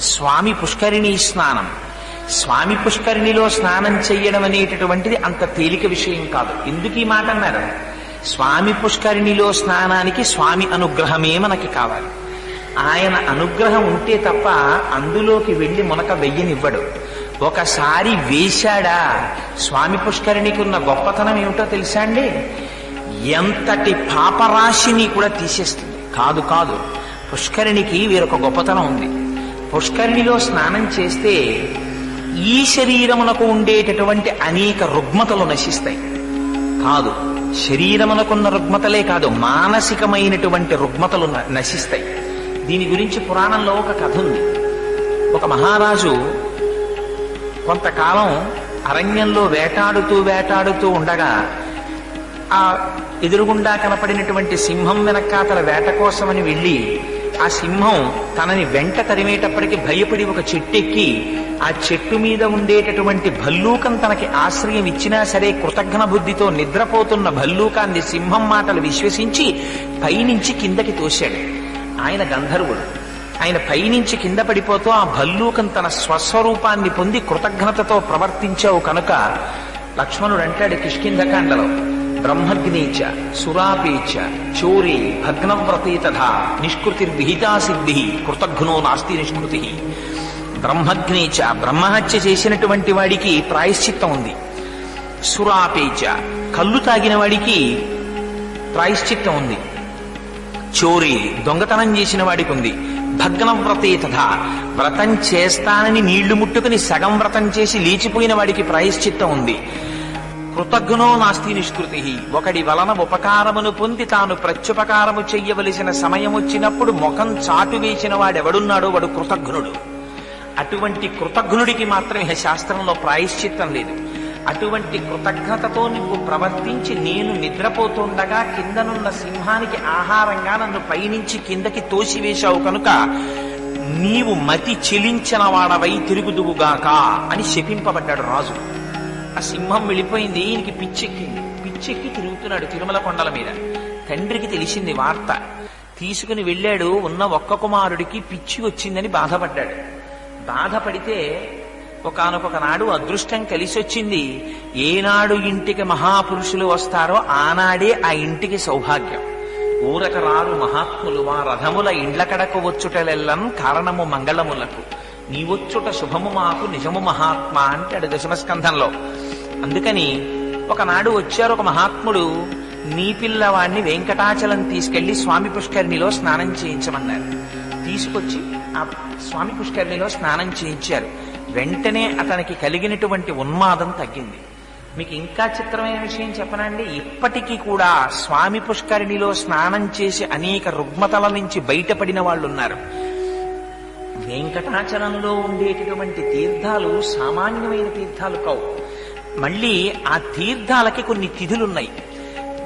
స్వామి పుష్కరిణి స్నానం. స్వామి పుష్కరిణిలో స్నానం చెయ్యడం అనేటటువంటిది అంత తేలిక విషయం కాదు. ఎందుకు ఈ మాట అన్నారు? స్వామి పుష్కరిణిలో స్నానానికి స్వామి అనుగ్రహమే మనకి కావాలి. ఆయన అనుగ్రహం ఉంటే తప్ప అందులోకి వెళ్ళి మునక వెయ్యనివ్వడు. ఒకసారి వేశాడా? స్వామి పుష్కరిణికి ఉన్న గొప్పతనం ఏమిటో తెలుసా అండి? ఎంతటి పాపరాశిని కూడా తీసేస్తుంది. కాదు కాదు. పుష్కరిణికి వీరొక గొప్పతనం ఉంది. పుష్కరిణిలో స్నానం చేస్తే ఈ శరీరమునకు ఉండేటటువంటి అనేక రుగ్మతలు నశిస్తాయి. కాదు శరీరమునకున్న రుగ్మతలే కాదు మానసికమైనటువంటి రుగ్మతలు న- నశిస్తాయి. దీని గురించి పురాణంలో ఒక కథ ఉంది. ఒక మహారాజు కొంతకాలం అరణ్యంలో వేటాడుతూ వేటాడుతూ ఉండగా ఆ ఎదురుగుండా కనపడినటువంటి సింహం వెనకాతల వేట కోసమని వెళ్ళి ఆ సింహం తనని వెంట తరిమేటప్పటికి భయపడి ఒక చెట్టెక్కి ఆ చెట్టు మీద ఉండేటటువంటి భల్లూకం తనకి ఆశ్రయం ఇచ్చినా సరే కృతజ్ఞ బుద్ధితో నిద్రపోతున్న భల్లూకాన్ని సింహం మాటలు విశ్వసించి పైనుంచి కిందకి తోశాడు. ఆయన గంధర్వుడు. ఆయన పైనుంచి కింద పడిపోతూ ఆ భల్లూకం తన స్వస్వరూపాన్ని పొంది కృతజ్ఞతతో ప్రవర్తించావు కనుక లక్ష్మణుడు అంటాడు కిష్కింధకాండలో. బ్రహ్మగ్నీచ చ చోరీ భగ్నవ్రతే తథా నిష్కృతిర్విహితా సిద్ధి కృతఘ్నో నాస్తి నిష్కృతి బ్రహ్మగ్నీచ బ్రహ్మహత్య చేసినటువంటి వాడికి ప్రాయశ్చిత్తం ఉంది. సురాపేచ కళ్ళు తాగిన వాడికి ప్రాయశ్చిత్తం ఉంది. చోరీ దొంగతనం చేసిన వాడికి ఉంది. భగ్న వ్రతే తథా వ్రతం చేస్తానని నీళ్ళు ముట్టుకుని సగం వ్రతం చేసి లేచిపోయిన వాడికి ప్రాయశ్చిత్తం ఉంది. కృతజ్ఞో నాస్తి నిష్కృతి. ఒకడి వలన ఉపకారమును పొంది తాను ప్రత్యుపకారము చెయ్యవలసిన సమయం వచ్చినప్పుడు ముఖం చాటు వేసిన వాడెవడున్నాడో వాడు కృతజ్ఞుడు. అటువంటి కృతజ్ఞుడికి మాత్రమే శాస్త్రంలో ప్రాయశ్చిత్తం లేదు. అటువంటి కృతజ్ఞతతో నువ్వు ప్రవర్తించి నేను నిద్రపోతుండగా కిందనున్న సింహానికి ఆహారంగా నన్ను పైనుంచి కిందకి తోసివేశావు కనుక నీవు మతి చెలించిన వాడవై తిరుగుదువుగాక అని శపింపబడ్డాడు రాజు. ఆ సింహం వెళ్ళిపోయింది ఈయనకి పిచ్చెక్కింది పిచ్చెక్కి తిరుగుతున్నాడు తిరుమల కొండల మీద. తండ్రికి తెలిసింది వార్త. తీసుకుని వెళ్ళాడు ఉన్న ఒక్క కుమారుడికి పిచ్చి వచ్చిందని బాధపడ్డాడు. బాధపడితే ఒకనొక నాడు అదృష్టం కలిసి వచ్చింది ఏనాడు ఇంటికి మహాపురుషులు వస్తారో ఆనాడే ఆ ఇంటికి సౌభాగ్యం. ఊరక రారు మహాత్ములు మా రథముల ఇండ్ల కడకు వచ్చుటలెల్లం కారణము మంగళములకు నీవొచ్చుట శుభము మాకు నిజము మహాత్మా అంటాడు దశమస్కంధంలో. అందుకని ఒకనాడు వచ్చారు ఒక మహాత్ముడు నీ పిల్లవాడిని వెంకటాచలం తీసుకెళ్ళి స్వామి పుష్కరిణిలో స్నానం చేయించమన్నారు. తీసుకొచ్చి ఆ స్వామి పుష్కరిణిలో స్నానం చేయించారు. వెంటనే అతనికి కలిగినటువంటి ఉన్మాదం తగ్గింది. మీకు ఇంకా చిత్రమైన విషయం చెప్పనండి. ఇప్పటికీ కూడా స్వామి పుష్కరిణిలో స్నానం చేసి అనేక రుగ్మతల నుంచి బయటపడిన వాళ్ళు ఉన్నారు వెంకటాచలంలో ఉండేటటువంటి తీర్థాలు సామాన్యమైన తీర్థాలు కావు. మళ్ళీ ఆ తీర్థాలకి కొన్ని తిథులున్నాయి.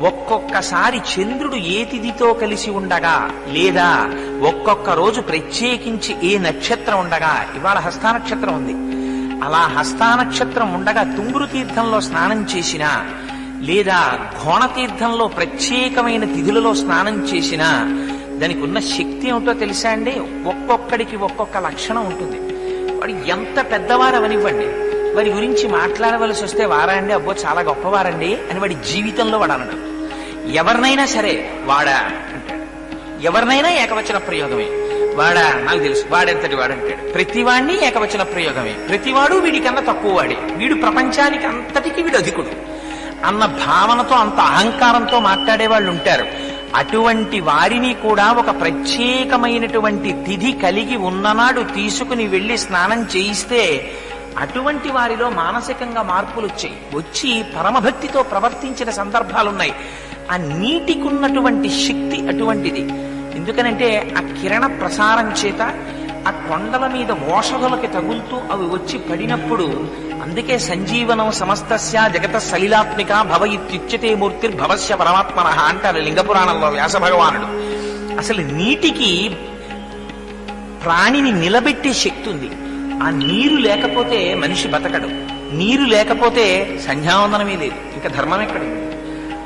ఒక్కొక్కసారి చంద్రుడు ఏ తిథితో కలిసి ఉండగా లేదా ఒక్కొక్క రోజు ప్రత్యేకించి ఏ నక్షత్రం ఉండగా ఇవాళ హస్తానక్షత్రం ఉంది. అలా హస్తానక్షత్రం ఉండగా తుంగురు తీర్థంలో స్నానం చేసినా లేదా ఘోణ తీర్థంలో ప్రత్యేకమైన తిథులలో స్నానం చేసినా దానికి ఉన్న శక్తి ఏమిటో తెలుసా అండి? ఒక్కొక్కడికి ఒక్కొక్క లక్షణం ఉంటుంది. వాడు ఎంత పెద్దవారు అవనివ్వండి వారి గురించి మాట్లాడవలసి వస్తే వారా అండి? అబ్బో చాలా గొప్పవారండి అని వాడి జీవితంలో వాడు అనడు ఎవరినైనా సరే వాడా అంటాడు. ఎవరినైనా ఏకవచన ప్రయోగమే. వాడా నాకు తెలుసు. వాడెంతటి వాడంటాడు ప్రతివాడిని ఏకవచన ప్రయోగమే. ప్రతివాడు వీడికన్నా తక్కువ వాడే వీడు ప్రపంచానికి అంతటికి వీడు అధికుడు. అన్న భావనతో అంత అహంకారంతో మాట్లాడే వాళ్ళు ఉంటారు అటువంటి వారిని కూడా ఒక ప్రత్యేకమైనటువంటి తిథి కలిగి ఉన్ననాడు తీసుకుని వెళ్ళి స్నానం చేయిస్తే అటువంటి వారిలో మానసికంగా మార్పులు వచ్చాయి. వచ్చి పరమభక్తితో ప్రవర్తించిన సందర్భాలున్నాయి. ఆ నీటికున్నటువంటి శక్తి అటువంటిది. ఎందుకనంటే ఆ కిరణ ప్రసారం చేత ఆ కొండల మీద ఓషధులకి తగులుతూ అవి వచ్చి పడినప్పుడు అందుకే సంజీవనం సమస్తస్య జగత సలిలాత్మిక భవ ఇత్యుచ్యతే మూర్తిర్భవస్య పరమాత్మన అంటారు లింగపురాణంలో వ్యాస భగవానుడు అసలు నీటికి ప్రాణిని నిలబెట్టే శక్తి ఉంది. ఆ నీరు లేకపోతే మనిషి బతకడు. నీరు లేకపోతే సంధ్యావందనమే లేదు. ఇంకా ధర్మం ఎక్కడుంది?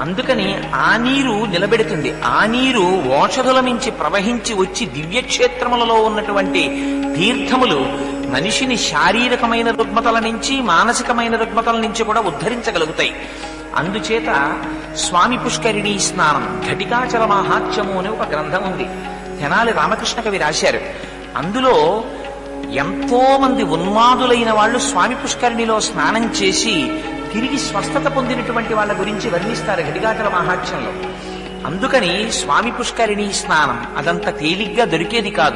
అందుకని ఆ నీరు నిలబెడుతుంది. ఆ నీరు ఓషధుల నుంచి ప్రవహించి వచ్చి దివ్యక్షేత్రములలో ఉన్నటువంటి తీర్థములు మనిషిని శారీరకమైన రుగ్మతల నుంచి మానసికమైన రుగ్మతల నుంచి కూడా ఉద్ధరించగలుగుతాయి. అందుచేత స్వామి పుష్కరిణి స్నానం ఘటికాచల మహాత్యము అనే ఒక గ్రంథం ఉంది. తెనాలి రామకృష్ణ కవి రాశారు. అందులో ఎంతో మంది ఉన్మాదులైన వాళ్ళు స్వామి పుష్కరిణిలో స్నానం చేసి తిరిగి స్వస్థత పొందినటువంటి వాళ్ళ గురించి వర్ణిస్తారు గడిగాటల మహాత్యంలో అందుకని స్వామి పుష్కరిణి స్నానం అదంత తేలిగ్గా దొరికేది కాదు.